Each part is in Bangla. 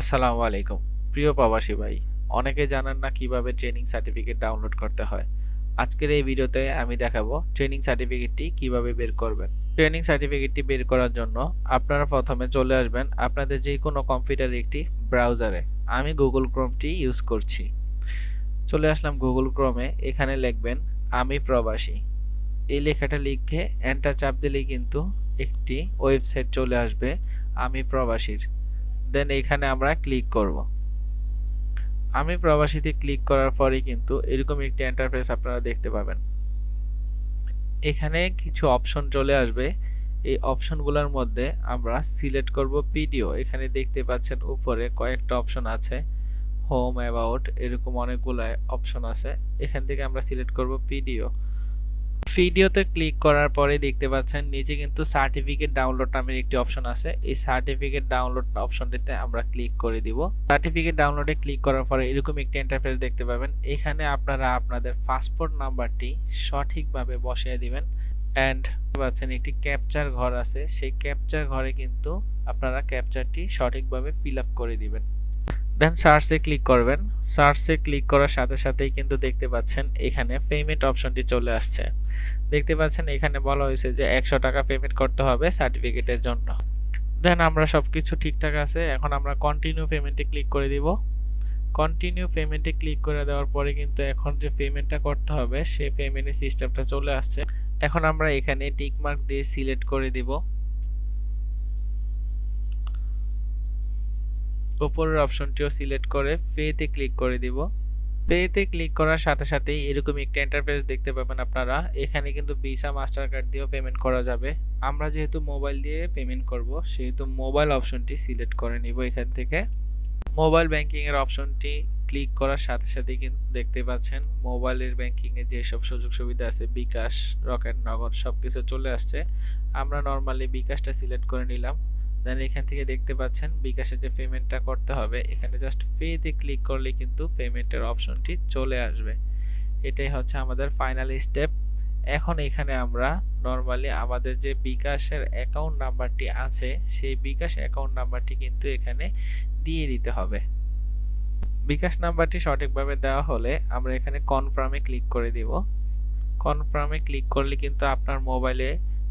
আসসালামু আলাইকুম। প্রিয় প্রবাসী ভাই, অনেকে জানেন না কীভাবে ট্রেনিং সার্টিফিকেট ডাউনলোড করতে হয়। আজকের এই ভিডিওতে আমি দেখাবো ট্রেনিং সার্টিফিকেটটি কীভাবে বের করবেন। ট্রেনিং সার্টিফিকেটটি বের করার জন্য আপনারা প্রথমে চলে আসবেন আপনাদের যে কোনো কম্পিউটারের একটি ব্রাউজারে। আমি গুগল ক্রোমটি ইউজ করছি। চলে আসলাম গুগল ক্রোমে, এখানে লিখবেন, আমি প্রবাসী। এই লেখাটা লিখে এন্টার চাপ দিলেই কিন্তু একটি ওয়েবসাইট চলে আসবে, আমি প্রবাসীর। দেন এখানে আমরা ক্লিক করব। আমি প্রবাসীতে ক্লিক করার পরে কিন্তু এরকম একটি এন্টারফেস আপনারা দেখতে পাবেন। এখানে কিছু অপশন চলে আসবে। এই অপশনগুলোর মধ্যে আমরা সিলেক্ট করব পিডিও এখানে দেখতে পাচ্ছেন উপরে কয়েকটা অপশন আছে। হোম অ্যাবাউট এরকম অনেকগুলো অপশন আছে। এখান থেকে আমরা সিলেক্ট করব পিডিও ভিডিওতে ক্লিক করার পরে দেখতে পাচ্ছেন নিচে কিন্তু সার্টিফিকেট ডাউনলোড নামের একটি অপশন আছে। এই সার্টিফিকেট ডাউনলোড অপশনটিতে আমরা ক্লিক করে দিব। সার্টিফিকেট ডাউনলোডে ক্লিক করার পরে এরকম একটি ইন্টারফেস দেখতে পাবেন। এখানে আপনারা আপনাদের পাসপোর্ট নাম্বারটি সঠিকভাবে বসিয়ে দিবেন। অ্যান্ড পাচ্ছেন একটি ক্যাপচার ঘর আছে। সেই ক্যাপচার ঘরে কিন্তু আপনারা ক্যাপচারটি সঠিকভাবে ফিল আপ করে দিবেন। দেন সার্চে ক্লিক করবেন। সার্চে ক্লিক করার সাথে সাথেই কিন্তু দেখতে পাচ্ছেন এখানে পেমেন্ট অপশনটি চলে আসছে। দেখতে পাচ্ছেন এখানে বলা হয়েছে যে একশো টাকা পেমেন্ট করতে হবে সার্টিফিকেটের জন্য। দেন আমরা সব কিছু ঠিকঠাক আছে। এখন আমরা কন্টিনিউ পেমেন্টে ক্লিক করে দিব। কন্টিনিউ পেমেন্টে ক্লিক করে দেওয়ার পরে কিন্তু এখন যে পেমেন্টটা করতে হবে সেই পেমেন্টের সিস্টেমটা চলে আসছে। এখন আমরা এখানে টিক মার্ক দিয়ে সিলেক্ট করে দিব। উপরের অপশনটিও সিলেক্ট করে পেতে ক্লিক করে দিব। পেতে ক্লিক করার সাথে সাথেই এরকম একটা ইন্টারফেস দেখতে পাবেন আপনারা। এখানে কিন্তু ভিসা মাস্টার কার্ড দিয়েও পেমেন্ট করা যাবে। আমরা যেহেতু মোবাইল দিয়ে পেমেন্ট করব, সেহেতু মোবাইল অপশনটি সিলেক্ট করে নিব এখান থেকে। মোবাইল ব্যাংকিং এর অপশনটি ক্লিক করার সাথে সাথে কিন্তু দেখতে পাচ্ছেন মোবাইলের ব্যাংকিং এর যেসব সুযোগ সুবিধা আছে, বিকাশ, রকেট, নগদ সবকিছু চলে আসছে। আমরা নর্মালি বিকাশটা সিলেক্ট করে নিলাম। দেন এখান থেকে দেখতে পাচ্ছেন বিকাশে যে পেমেন্টটা করতে হবে, এখানে জাস্ট পেতে ক্লিক করলে কিন্তু পেমেন্টের অপশনটি চলে আসবে। এটাই হচ্ছে আমাদের ফাইনাল স্টেপ এখন এখানে আমরা নর্মালি আমাদের যে বিকাশের অ্যাকাউন্ট নাম্বারটি আছে, সেই বিকাশ অ্যাকাউন্ট নাম্বারটি কিন্তু এখানে দিয়ে দিতে হবে। বিকাশ নাম্বারটি সঠিকভাবে দেওয়া হলে আমরা এখানে কনফার্মে ক্লিক করে দিব। কনফার্মে ক্লিক করলে কিন্তু আপনার মোবাইলে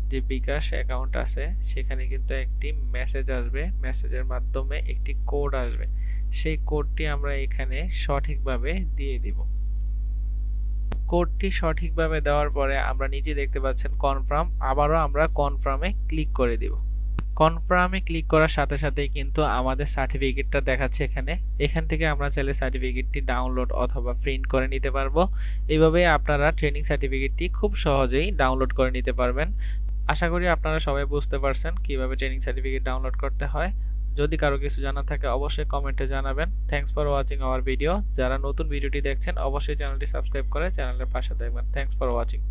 যে বিকাশ অ্যাকাউন্ট আছে, সেখানে কিন্তু একটি মেসেজ আসবে। মেসেজের মাধ্যমে একটি কোড আসবে। সেই কোডটি আমরা এখানে সঠিকভাবে দিয়ে দিব। কোডটি সঠিকভাবে দেওয়ার পরে আমরা নিচে দেখতে পাচ্ছেন কনফার্ম আবারও আমরা কনফার্মে ক্লিক করে দিব। কনফার্মে ক্লিক করার সাথে সাথেই কিন্তু আমাদের সার্টিফিকেটটা দেখাচ্ছে এখানে। এখান থেকে আমরা চাইলে সার্টিফিকেটটি ডাউনলোড অথবা প্রিন্ট করে নিতে পারব। এইভাবে আপনারা ট্রেনিং সার্টিফিকেটটি খুব সহজেই ডাউনলোড করে নিতে পারবেন। আশা করি আপনারা সবাই বুঝতে পারছেন কীভাবে ট্রেনিং সার্টিফিকেট ডাউনলোড করতে হয়। যদি কারও কিছু জানা থাকে, অবশ্যই কমেন্টে জানাবেন। Thanks for watching our video যারা নতুন ভিডিওটি দেখছেন, অবশ্যই চ্যানেলটি সাবস্ক্রাইব করে চ্যানেলের পাশে দেখবেন। Thanks for watching